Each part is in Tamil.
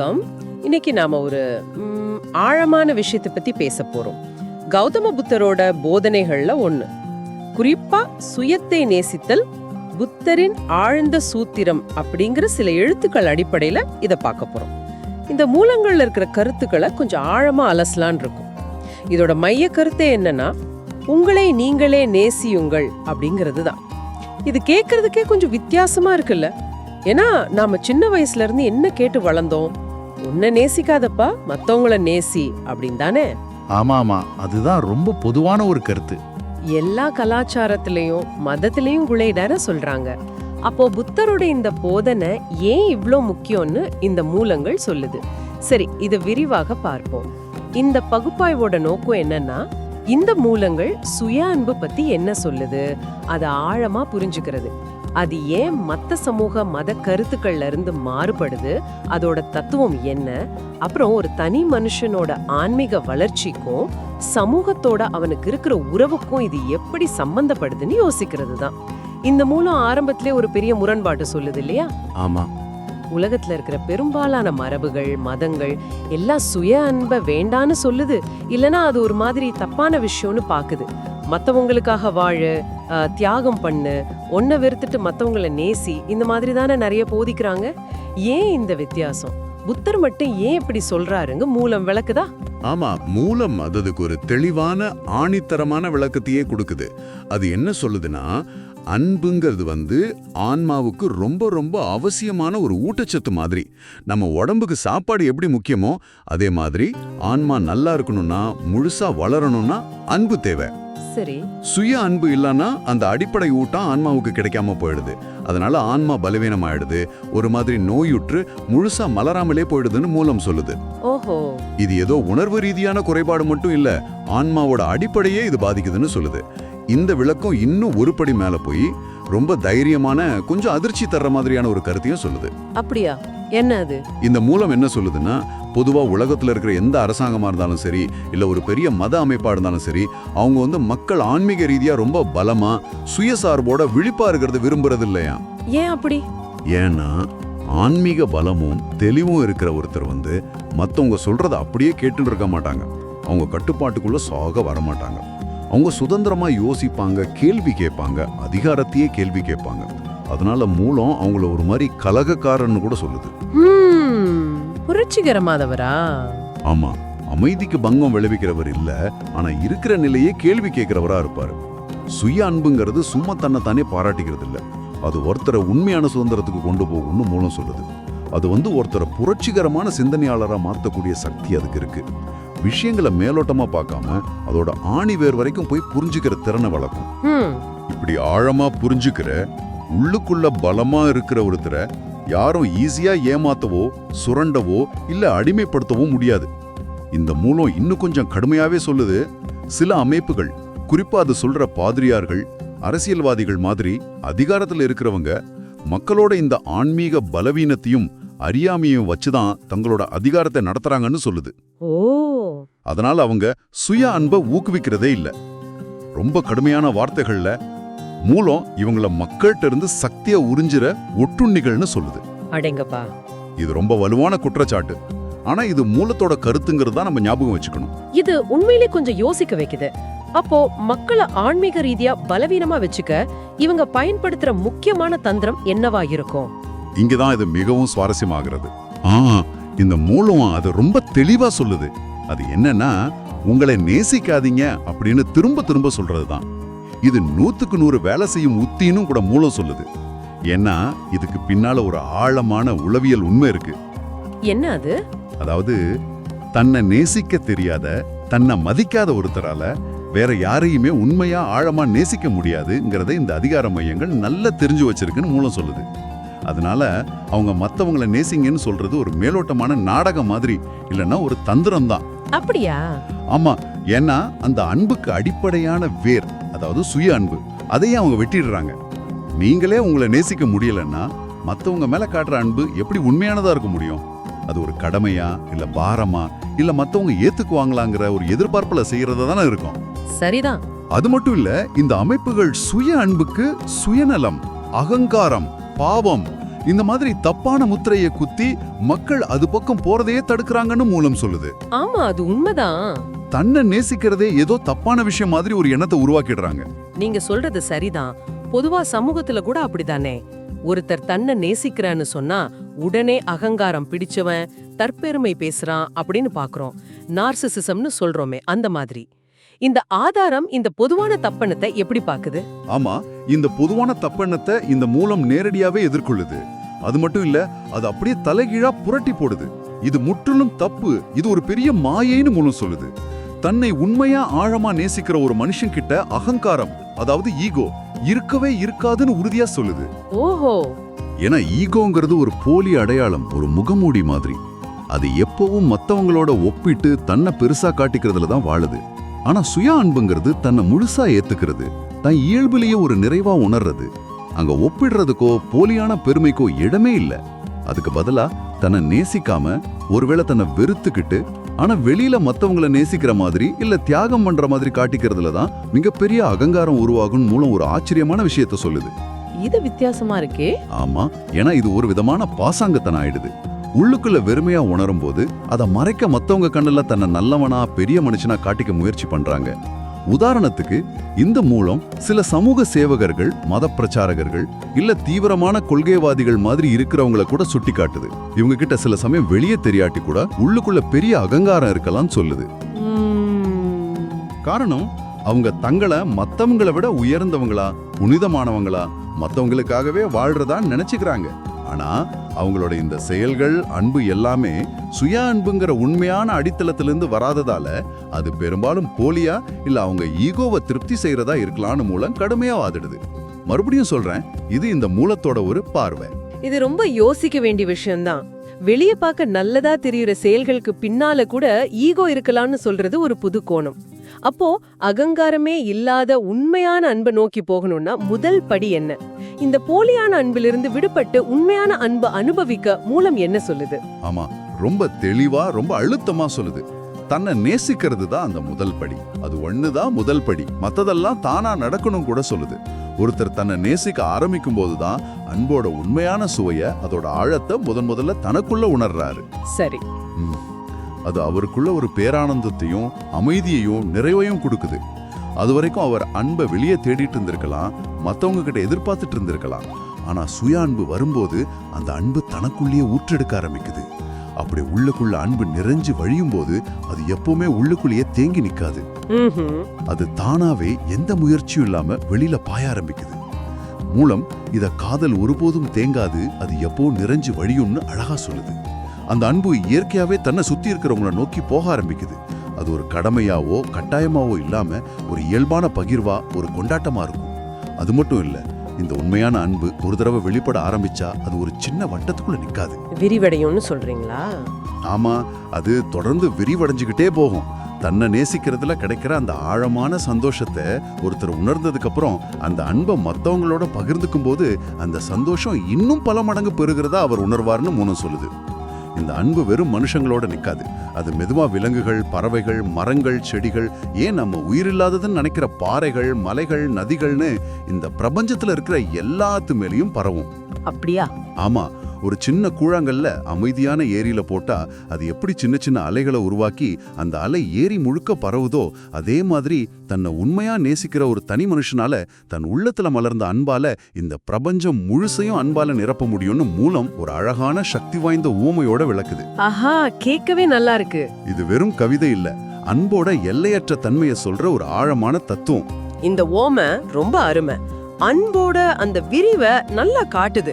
வணக்கம். இன்னைக்கு நாம ஒரு ஆழமான விஷயத்தை பத்தி பேச போறோம். கௌதம புத்தரோட போதனைகள்ல ஒண்ணு. குறிப்பா சுயத்தை நேசித்தல் புத்தரின் ஆழ்ந்த சூத்திரம் அப்படிங்கிற சில எழுத்துக்கள் அடிப்படையில இத பார்க்க போறோம். இந்த மூலங்கள்ல இருக்கிற கருத்துக்களை கொஞ்சம் ஆழமா அலசலான் இருக்கும். இதோட மைய கருத்தே என்னன்னா உங்களை நீங்களே நேசியுங்கள் அப்படிங்கிறது தான். இது கேட்கறதுக்கே கொஞ்சம் வித்தியாசமா இருக்குல்ல. ஏன்னா நாம சின்ன வயசுல இருந்து என்ன கேட்டு வளர்ந்தோம் உன்னை நேசிக்காதப்பா மத்தவங்கள நேசி அப்படின்னு தானே ஆமா ஆமா அதுதான் ரொம்ப பொதுவான ஒரு கருத்து. எல்லா கலாச்சாரத்திலையும் மதத்திலையும் குழைதான சொல்றாங்க. அப்போ புத்தரோட இந்த போதனை ஏன் இவ்ளோ முக்கியம்னு இந்த மூலங்கள் சொல்லுது. சரி இத விரிவாக பார்ப்போம். இந்த பகுப்பாய்வோட நோக்கம் என்னன்னா இந்த மூலங்கள் சுய அன்பு பத்தி என்ன சொல்லுது? அதை ஆழமா புரிஞ்சுக்கிறது. அது ஏன் மத்த சமூக மத கருத்துக்கள்ல இருந்து மாறுபடுது? அதோட தத்துவம் என்ன? அப்புறம் ஒரு தனி மனுஷனோட ஆன்மீக வளர்ச்சிக்கும் சமூகத்தோட அவனுக்கு இருக்கிற உறவுக்கும் இது எப்படி சம்பந்தப்படுதுன்னு யோசிக்கிறது தான் இந்த மூலம் ஆரம்பத்திலே ஒரு பெரிய முரண்பாடு சொல்லுது இல்லையா? ஆமா. உலகத்துல இருக்கிற பெரும்பாலான மரபுகள் மதங்கள் எல்லாம் சுய அன்பை வேண்டான்னு சொல்லுது. இல்லனா அது ஒரு மாதிரி தப்பான விஷயம்னு பாக்குது. மத்தவங்களுக்காக வாழு தியாகம் பண்ணு ஒன்ன வெறுத்துட்டு மத்தவங்கள நேசி இந்த மாதிரி தானே நிறைய போதிக்கிறாங்க? ஏன் இந்த வித்தியாசம்? புத்தர் மட்டும் ஏன் இப்படி சொல்றாருங்க? மூலம் விளக்குதா? ஆமா மூலம் அதுக்கு ஒரு தெளிவான ஆணித்தரமான விளக்கத்தையே கொடுக்குது. அது என்ன சொல்லுதுன்னா அன்புங்கிறது வந்து ஆன்மாவுக்கு ரொம்ப ரொம்ப அவசியமான ஒரு ஊட்டச்சத்து மாதிரி. நம்ம உடம்புக்கு சாப்பாடு எப்படி முக்கியமோ அதே மாதிரி ஆன்மா நல்லா இருக்கணும்னா முழுசா வளரணும்னா அன்பு தேவை. சரி. சுய அன்பு இல்லைன்னா அந்த அடிப்படை ஊட்டம் ஆன்மாவுக்கு கிடைக்காம போயிடுது. அதனால ஆன்மா பலவீனமாயிடுது. ஒரு மாதிரி நோயுற்று முழுசா மலராமலே போயிடுதுன்னு மூலம் சொல்லுது. ஓஹோ. இது ஏதோ உணர்வு ரீதியான குறைபாடு மட்டும் இல்ல ஆன்மாவோட அடிப்படையே இது பாதிக்குதுன்னு சொல்லுது. இந்த விளக்கம் இன்னும் ஒரு படி மேல போய் ரொம்ப தைரியமான கொஞ்சம் அதிர்ச்சி தர்ற மாதிரியான ஒரு கருத்தையும் சொல்லுது. அப்படியா? என்ன அது? இந்த மூலம் என்ன சொல்லுதுன்னா பொதுவா உலகத்துல இருக்கிற எந்த அரசாங்கமா இருந்தாலும் சரி இல்ல ஒரு பெரிய மத அமைப்பா இருந்தாலும் சரி அவங்க வந்து மக்கள் ஆன்மீக ரீதியா ரொம்ப பலமா சுயசார்போட விழிப்பா இருக்கிறது விரும்புறது இல்லையா? ஏன் அப்படி? ஏன்னா ஆன்மீக பலமும் தெளிவும் இருக்கிற ஒருத்தர் வந்து மத்தவங்க சொல்றத அப்படியே கேட்டுட்டு இருக்க மாட்டாங்க. அவங்க கட்டுப்பாட்டுக்குள்ள சாக வர மாட்டாங்க. அவங்க சுதந்திரமா யோசிப்பாங்க கேள்வி கேட்பாங்க அதிகாரத்தையே கேள்வி கேட்பாங்க. அதனால மூலம் அவங்கள ஒரு மாதிரி கலகக்காரன்னு கூட சொல்லுது. ஹம், புரட்சிகரமாதவரா ஆமா அமைதிக்கு பங்கம் விளைவிக்கிறவர் இல்ல ஆனா இருக்கிற நிலையே கேள்வி கேட்கிறவரா இருப்பாரு. சுய அன்புங்கிறது சும்மா தன்னை தானே பாராட்டிக்கிறது இல்ல. அது ஒருத்தரை உண்மையான சுதந்திரத்துக்கு கொண்டு போகும்னு மூலம் சொல்லுது. அது வந்து ஒருத்தரை புரட்சிகரமான சிந்தனையாளரா மாத்தக்கூடிய சக்தி அதுக்கு இருக்கு. விஷயங்களை மேலோட்டமா பார்க்காம அதோட ஆணி வேர் வரைக்கும் போய் புரிஞ்சுக்கிற திறனை வளர்க்கும். இப்படி ஆழமா புரிஞ்சுக்கிற உள்ளுக்குள்ள பலமா இருக்கிற ஒருத்தரை யாரும் ஈஸியா ஏமாத்தவோ சுரண்டவோ இல்ல அடிமைப்படுத்தவோ முடியாது. இந்த மூலம் இன்னும் கொஞ்சம் கடுமையாவே சொல்லுது சில அமைப்புகள் குறிப்பா அது சொல்ற பாதிரியார்கள் அரசியல்வாதிகள் மாதிரி அதிகாரத்துல இருக்கிறவங்க மக்களோட இந்த ஆன்மீக பலவீனத்தையும் அறியாமையும் வச்சுதான் தங்களோட அதிகாரத்தை நடத்துறாங்கன்னு சொல்லுது. அதனால அவங்க சுய அன்பை ஊக்குவிக்கிறதே இல்ல. ரொம்ப கடுமையான வார்த்தைகள்ல மூலம் இவங்கள மக்கள்கிட்ட இருந்து சக்தியை உறிஞ்சிற ஒட்டுண்ணிகள்னு சொல்லுது. அடேங்கப்பா. இது ரொம்ப வலுவான குற்றச்சாட்டு. ஆனா இது மூலத்தோட கருத்துங்கிறது தான் நம்ம ஞாபகம் வச்சுக்கணும். இது உண்மையிலே கொஞ்சம் யோசிக்க வைக்குது. அப்போ மக்களை ஆன்மீக ரீதியா பலவீனமா வச்சுக்க இவங்க பயன்படுத்துற முக்கியமான தந்திரம் என்னவா இருக்கும்? இங்கதான் இது மிகவும் சுவாரஸ்யமாகிறது. ஆ இந்த மூலம் அது ரொம்ப தெளிவா சொல்லுது. அது என்னன்னா உங்களை நேசிக்காதீங்க அப்படின்னு திரும்ப திரும்ப சொல்றதுதான். இது நூத்துக்கு நூறு வேலை செய்யும் உத்தினும் கூட மூலம் சொல்லுது. ஏன்னா இதுக்கு பின்னால ஒரு ஆழமான உளவியல் உண்மை இருக்கு. என்ன அது? அதாவது தன்னை நேசிக்க தெரியாத தன்னை மதிக்காத ஒருத்தரால வேற யாரையுமே உண்மையா ஆழமா நேசிக்க முடியாதுங்கிறத இந்த அதிகார மையங்கள் நல்லா தெரிஞ்சு வச்சிருக்குன்னு மூலம் சொல்லுது. அதனால அவங்க மத்தவங்கள நேசிங்கன்னு சொல்றது ஒரு மேலோட்டமான நாடகம் மாதிரி இல்லைன்னா ஒரு தந்திரம் தான் அப்படியா? ஆமா ஏன்னா அந்த அன்புக்கு அடிப்படையான வேர் அதாவது சுய அன்பு. அதையே அவங்க வெட்டிடுறாங்க. நீங்களே உங்களை நேசிக்க முடியலன்னா மத்தவங்க மேல காட்டுற அன்பு எப்படி உண்மையானதா இருக்க முடியும்? அது ஒரு கடமையா? இல்ல பாரமா? இல்ல மத்தவங்க ஏத்துக்குவாங்களாங்கிற ஒரு எதிர்பார்ப்புல செய்யறதா தானே இருக்கும். சரிதான். அது மட்டும் இல்ல இந்த அமைப்புகள் சுய அன்புக்கு சுயநலம் அகங்காரம் பாவம் இந்த மாதிரி தப்பான முத்திரையை குத்தி மக்கள் அது பக்கம் போறதையே தடுக்கறாங்கன்னு மூலம் சொல்லுது. ஆமா அது உண்மைதான். தன்னை நேசிக்கிறதே ஏதோ தப்பான விஷயம் மாதிரி ஒரு எண்ணத்தை உருவாக்கிடுறாங்க. நீங்க சொல்றது சரிதான். பொதுவா சமூகத்துல கூட அப்படிதானே. ஒருத்தர் தன்னை நேசிக்கிறான்னு சொன்னா உடனே அகங்காரம் பிடிச்சவன் தற்பெருமை பேசுறான் அப்படின்னு பாக்குறோம். நார்சிசிசம்னு சொல்றோமே அந்த மாதிரி. இந்த ஆதாரம் இந்த பொதுவான தப்பெண்ணத்தை எப்படி பாக்குது? ஆமா இந்த பொதுவான தப்பெண்ணத்தை இந்த மூலம் நேரடியாவே எதிர்கொள்ளுது. அது மட்டும் இல்ல அது அப்படியே தலைகீழா புரட்டி போடுது. இது முற்றிலும் தப்பு இது ஒரு பெரிய மாயைன்னு மூலம் சொல்லுது. தன்னை உண்மையா ஆழமா நேசிக்கிற ஒரு மனுஷன் கிட்ட அகங்காரம் அதாவது ஈகோ இருக்கவே இருக்காதுன்னு உறுதியா சொல்லுது. ஓஹோ. ஏன்னா ஈகோங்கிறது ஒரு போலி அடையாளம் ஒரு முகமூடி மாதிரி. அது எப்பவும் மத்தவங்களோட ஒப்பிட்டு தன்னை பெருசா காட்டிக்கிறதுல தான் வாழுது. ஆனா சுய அன்புங்கிறது தன்னை முழுசா ஏத்துக்கிறது தன் இயல்புலயே ஒரு நிறைவா உணர்றது. அங்க ஒப்பிடுறதுக்கோ போலியான பெருமைக்கோ இடமே இல்ல. அதுக்கு பதிலா தன்னை நேசிக்காம ஒருவேளை தன்னை வெறுத்துக்கிட்டு ஆனா வெளியில மத்தவங்கள நேசிக்கிற மாதிரி இல்ல தியாகம் பண்ற மாதிரி காட்டிக்கிறதுல தான் மிகப்பெரிய அகங்காரம் உருவாகும் மூலம் ஒரு ஆச்சரியமான விஷயத்த சொல்லுது. இது வித்தியாசமா இருக்கே. ஆமா ஏன்னா இது ஒரு விதமான பாசாங்கத்தனம் ஆயிடுது. உள்ளுக்குள்ள வெறுமையா உணரும் போது அதை மறைக்க மத்தவங்க கண்ணுல தன்னை நல்லவனா பெரிய மனுஷனா காட்டிக்க முயற்சி பண்றாங்க. உதாரணத்துக்கு இந்த மூலம் சில சமூக சேவகர்கள் மத பிரச்சாரகர்கள் இல்ல தீவிரமான கொள்கைவாதிகள் மாதிரி இருக்கிறவங்கள கூட சுட்டி காட்டுது இவங்க கிட்ட சில சமயம் வெளியே தெரியாட்டி கூட உள்ளுக்குள்ள பெரிய அகங்காரம் இருக்கலாம் சொல்லுது. காரணம் அவங்க தங்களை மத்தவங்களை விட உயர்ந்தவங்களா புனிதமானவங்களா மத்தவங்களுக்காகவே வாழ்றதா நினைச்சுக்கிறாங்க. ஆனா அவங்களோட இந்த செயல்கள் அன்பு எல்லாமே சுய அன்புங்கிற உண்மையான அடித்தளத்திலிருந்து வராததால அது பெரும்பாலும் போலியா இல்ல அவங்க ஈகோவை திருப்தி செய்யறதா இருக்கலாம்னு மூலம் கடுமையா வாதிடுது. மறுபடியும் சொல்றேன் இது இந்த மூலத்தோட ஒரு பார்வை. இது ரொம்ப யோசிக்க வேண்டிய விஷயம்தான். வெளியே பார்க்க நல்லதா தெரியுற செயல்களுக்கு பின்னால கூட ஈகோ இருக்கலாம்னு சொல்றது ஒரு புது கோணம் அப்போ அகங்காரமே இல்லாத உண்மையான அன்பை நோக்கி போகணும்னா முதல் படி என்ன? இந்த போலியான அன்பிலிருந்து விடுபட்டு உண்மையான அன்பை அனுபவிக்க மூலம் என்ன சொல்லுது? ஆமா ரொம்ப தெளிவா ரொம்ப அழுத்தமா சொல்லுது. தன்னை நேசிக்கிறது தான் அந்த முதல் படி. அது ஒண்ணுதான் முதல் படி. மத்ததெல்லாம் தானா நடக்கணும் கூட சொல்லுது. ஒருத்தர் தன்னை நேசிக்க ஆரம்பிக்கும் போதுதான் அன்போட உண்மையான சுவைய அதோட ஆழத்தை முதன் முதல்ல தனக்குள்ள உணர்றாரு. சரி. அது அவருக்குள்ள ஒரு பேரானந்தத்தையும் அமைதியையும் நிறைவையும் கொடுக்குது. அது வரைக்கும் அவர் அன்பை வெளியே தேடிட்டு இருந்திருக்கலாம். மத்தவங்க கிட்ட எதிர்பார்த்துட்டு இருந்திருக்கலாம். ஆனா சுய அன்பு வரும்போது அந்த அன்பு தனக்குள்ளேயே ஊற்றெடுக்க ஆரம்பிக்குது. அப்படி உள்ளுக்குள்ள அன்பு நிறைஞ்சு வழியும் போது அது எப்பவுமே உள்ளுக்குள்ளேயே தேங்கி நிக்காது. அது தானாவே எந்த முயற்சியும் இல்லாம வெளியில பாய ஆரம்பிக்குது. மூலம் இத காதல் ஒருபோதும் தேங்காது அது எப்போ நிறைஞ்சு வழியும்னு அழகா சொல்லுது. அந்த அன்பு இயற்கையாவே தன்னை சுத்தி இருக்கிறவங்கள நோக்கி போக ஆரம்பிக்குது. அது ஒரு கடமையாவோ கட்டாயமாவோ இல்லாம ஒரு இயல்பான பகிர்வா ஒரு கொண்டாட்டமா இருக்கும். அது மட்டும் இல்ல இந்த உண்மையான அன்பு ஒரு தடவை வெளிப்பட ஆரம்பிச்சா அது ஒரு சின்ன வட்டத்துக்குள்ள நிக்காது. விரிவடையும்னு சொல்றீங்களா? ஆமா அது தொடர்ந்து விரிவடைஞ்சுக்கிட்டே போகும். தன்னை நேசிக்கிறதுல கிடைக்கிற அந்த ஆழமான சந்தோஷத்தை ஒருத்தர் உணர்ந்ததுக்கு அப்புறம் அந்த அன்பை மத்தவங்களோட பகிர்ந்துக்கும் போது அந்த சந்தோஷம் இன்னும் பல மடங்கு பெருகிறதா அவர் உணர்வார்னு மூலம் சொல்லுது. இந்த அன்பு வெறும் மனுஷங்களோட நிக்காது. அது மெதுவா விலங்குகள் பறவைகள் மரங்கள் செடிகள் ஏன் நம்ம உயிரில்லாததுன்னு நினைக்கிற பாறைகள் மலைகள் நதிகள்னு இந்த பிரபஞ்சத்துல இருக்கிற எல்லாத்து மேலேயும் பரவும். அப்படியா? ஆமா ஒரு சின்ன கூழாங்கல்ல அமைதியான ஏரியில போட்டா அது எப்படி சின்ன சின்ன அலைகளை உருவாக்கி அந்த அலை ஏரி முழுக்க பரவுதோ அதே மாதிரி தன்னை உண்மையா நேசிக்கிற ஒரு தனி மனுஷனால தன் உள்ளத்துல மலர்ந்த அன்பால இந்த பிரபஞ்சம் முழுசையும் அன்பால நிரப்ப முடியும்னு மூலம் ஒரு அழகான சக்தி வாய்ந்த ஊமையோட விளக்குது. ஆஹா கேட்கவே நல்லா இருக்கு. இது வெறும் கவிதை இல்ல அன்போட எல்லையற்ற தன்மையை சொல்ற ஒரு ஆழமான தத்துவம். இந்த ஓம ரொம்ப அருமை. அன்போட அந்த விரிவை நல்லா காட்டுது.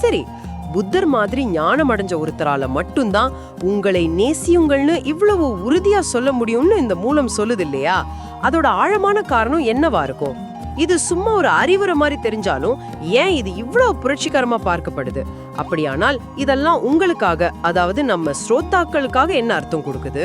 சரி புத்தர் மாதிரி ஞானம் அடைஞ்ச ஒருத்தரால மட்டும்தான் உங்களை நேசியுங்கள்னு இவ்வளவு உறுதியா சொல்ல முடியும்னு இந்த மூலம் சொல்லுது இல்லையா? அதோட ஆழமான காரணம் என்னவா இருக்கும்? இது சும்மா ஒரு அறிவுரை மாதிரி தெரிஞ்சாலும் ஏன் இது இவ்வளவு புரட்சிகரமா பார்க்கப்படுது? அப்படியானால் இதெல்லாம் உங்களுக்காக அதாவது நம்ம ஸ்ரோத்தாக்களுக்காக என்ன அர்த்தம் கொடுக்குது?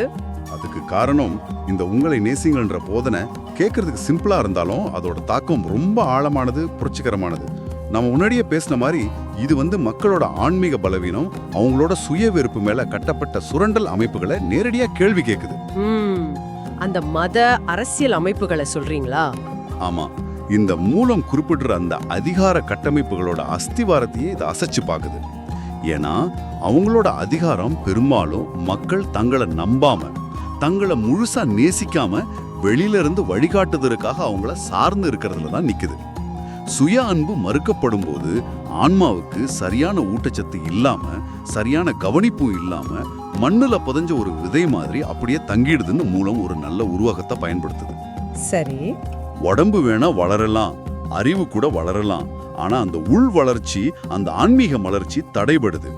அதுக்கு காரணம் இந்த உங்களை நேசிங்கள்ன்ற போதனை கேட்கறதுக்கு சிம்பிளா இருந்தாலும் அதோட தாக்கம் ரொம்ப ஆழமானது புரட்சிகரமானது. நம்ம முன்னாடியே பேசின மாதிரி இது வந்து மக்களோட ஆன்மீக பலவீனம் அவங்களோட சுய வெறுப்பு மேல கட்டப்பட்ட சுரண்டல் அமைப்புகளை நேரடியா கேள்வி கேக்குது. ம், அந்த மத அரசியல் அமைப்புகளை சொல்றீங்களா? ஆமா. இந்த மூலம் குறிப்பிடுற அந்த அதிகார கட்டமைப்புகளோட அஸ்திவாரத்தையே இது அசைச்சு பாக்குது. ஏன்னா அவங்களோட அதிகாரம் பெரும்பாலும் மக்கள் தங்களை நம்பாம தங்களை முழுசா நேசிக்காம வெளியில இருந்து வழிகாட்டுதலுக்காக அவங்கள சார்ந்து இருக்கிறதுல தான் நிக்குது. சுய அன்பு மறுக்கப்படும் போது ஆன்மாவுக்கு சரியான ஊட்டச்சத்து இல்லாம சரியான கவனிப்பும் இல்லாம மண்ணுல புதைஞ்ச ஒரு விதை மாதிரி அப்படியே தங்கிடுதுன்னு மூலம் ஒரு நல்ல உருவகத்தை பயன்படுத்துது. சரி. உடம்பு வேணா வளரலாம் அறிவு கூட வளரலாம் ஆனா அந்த உள் வளர்ச்சி அந்த ஆன்மீக வளர்ச்சி தடைபடுது.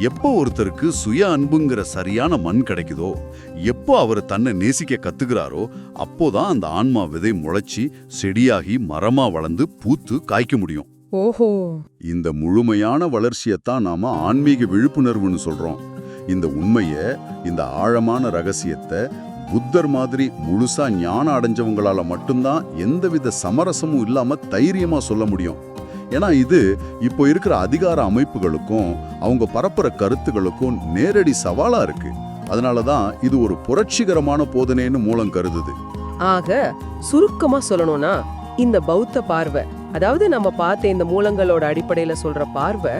எப்போ ஒருத்தருக்கு சுய அன்புங்கிற சரியான மண் கிடைக்குதோ எப்போ அவர் தன்னை நேசிக்க கத்துக்கிறாரோ அப்போதான் அந்த ஆன்மா விதை முளைச்சி செடியாகி மரமா வளர்ந்து பூத்து காய்க்க முடியும். ஓஹோ. இந்த முழுமையான வளர்ச்சியைத்தான் நாம ஆன்மீக விழிப்புணர்வுன்னு சொல்றோம். இந்த உண்மைய இந்த ஆழமான ரகசியத்தை புத்தர் மாதிரி முழுசா ஞானம் அடைஞ்சவங்களால மட்டும்தான் எந்தவித சமரசமும் இல்லாம தைரியமா சொல்ல முடியும். ஏன்னா இது இப்போ இருக்கிற அதிகார அமைப்புகளுக்கும் அவங்க பரப்புற கருத்துகளுக்கும் நேரடி சவாலா இருக்கு. அதனால தான் இது ஒரு புரட்சிகரமான போதனைன்னு மூலம் கருதுது. ஆக சுருக்கமா சொல்லணும்னா இந்த பௌத்த பார்வை அதாவது நம்ம பார்த்த இந்த மூலங்களோட அடிப்படையில சொல்ற பார்வை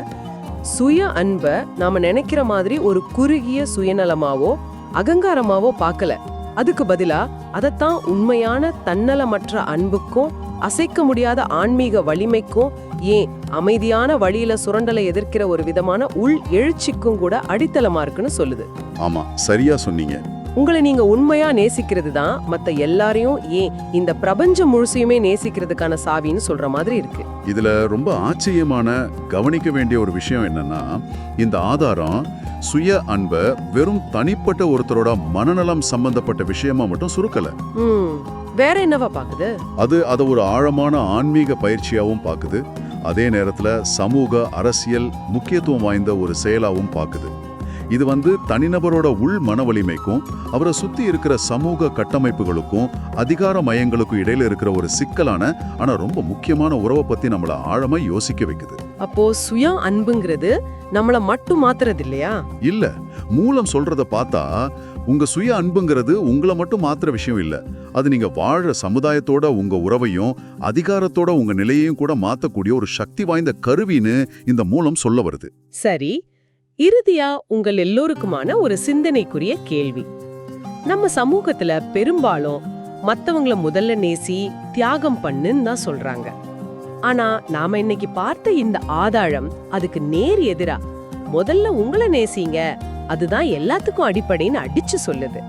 சுய அன்பை நாம நினைக்கிற மாதிரி ஒரு குறுகிய சுயநலமாவோ அகங்காரமாவோ பார்க்கல. அதுக்கு பதிலா அதைத்தான் உண்மையான தன்னலமற்ற அன்புக்கும் அசைக்க முடியாத ஆன்மீக வலிமைக்கும் ஏன் அமைதியான வழியில சுரண்டலை எதிர்க்கிற ஒரு விதமான உள் எழுச்சிக்கும் கூட அடித்தளமா இருக்குன்னு சொல்லுது. ஆமா சரியா சொன்னீங்க. உங்களை நீங்க உண்மையா நேசிக்கிறது தான் மத்த எல்லாரையும் ஏன் இந்த பிரபஞ்சம் முழுசையுமே நேசிக்கிறதுக்கான சாவின்னு சொல்ற மாதிரி இருக்கு. இதுல ரொம்ப ஆச்சரியமான கவனிக்க வேண்டிய ஒரு விஷயம் என்னன்னா இந்த ஆதாரம் சுய அன்ப வெறும் தனிப்பட்ட ஒருத்தரோட மனநலம் சம்பந்தப்பட்ட விஷயமா மட்டும் சுருக்கல. வேற என்னவா பாக்குது? அது அதை ஒரு ஆழமான ஆன்மீக பயிற்சியாவும் பாக்குது. அதே நேரத்துல சமூக அரசியல் முக்கியத்துவம் வாய்ந்த ஒரு செயலாவும் பாக்குது இது வந்து தனிநபரோட உள் மன வலிமைக்கும் அவரை சுத்தி இருக்கிற சமூக கட்டமைப்புகளுக்கும் அதிகார மையங்களுக்கும் இடையில இருக்கிற ஒரு சிக்கலான ஆனா ரொம்ப முக்கியமான உறவை பத்தி நம்மள ஆழமா யோசிக்க வைக்குது. அப்போ சுய அன்புங்கிறது நம்மள மட்டும் மாத்துறது இல்லையா இல்ல மூலம் சொல்றத பார்த்தா உங்க சுய அன்புங்கிறது உங்களை மட்டும் மாத்திர விஷயம் இல்லை. அது நீங்க வாழ்ற சமுதாயத்தோட உங்க உறவையும் அதிகாரத்தோட உங்க நிலையையும் கூட மாத்தக்கூடிய ஒரு சக்தி வாய்ந்த கருவின்னு இந்த மூலம் சொல்ல வருது. சரி இறுதியா உங்கள் எல்லோருக்குமான ஒரு சிந்தனைக்குரிய கேள்வி. நம்ம சமூகத்துல பெரும்பாலும் மத்தவங்கள முதல்ல நேசி தியாகம் பண்ணுன்னு தான் சொல்றாங்க. ஆனா நாம இன்னைக்கு பார்த்த இந்த ஆதாரம் அதுக்கு நேர் எதிரா முதல்ல உங்களை நேசிங்க அதுதான் எல்லாத்துக்கும் அடிப்படைன்னு அடிச்சு சொல்லுது.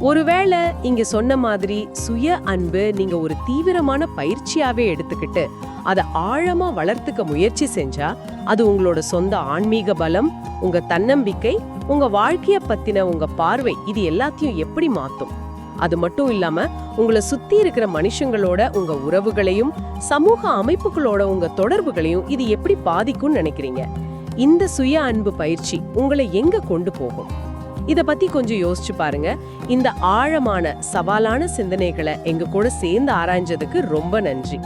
ஒருவேளை இங்க சொன்ன மாதிரி சுய அன்பு நீங்க ஒரு தீவிரமான பயிற்சியாவே எடுத்துக்கிட்டு அதை ஆழமா வளர்த்துக்க முயற்சி செஞ்சா அது உங்களோட சொந்த ஆன்மீக பலம் உங்க தன்னம்பிக்கை உங்க வாழ்க்கைய பத்தின உங்க பார்வை இது எல்லாத்தையும் எப்படி மாத்தும்? அது மட்டும் இல்லாம உங்களை சுத்தி இருக்கிற மனுஷங்களோட உங்க உறவுகளையும் சமூக அமைப்புகளோட உங்க தொடர்புகளையும் இது எப்படி பாதிக்கும்னு நினைக்கிறீங்க? இந்த சுய அன்பு பயிற்சி உங்களை எங்க கொண்டு போகும்? இத பத்தி கொஞ்சம் யோசிச்சு பாருங்க. இந்த ஆழமான சவாலான சிந்தனைகளை எங்க கூட சேர்ந்து ஆராய்ஞ்சதுக்கு ரொம்ப நன்றி.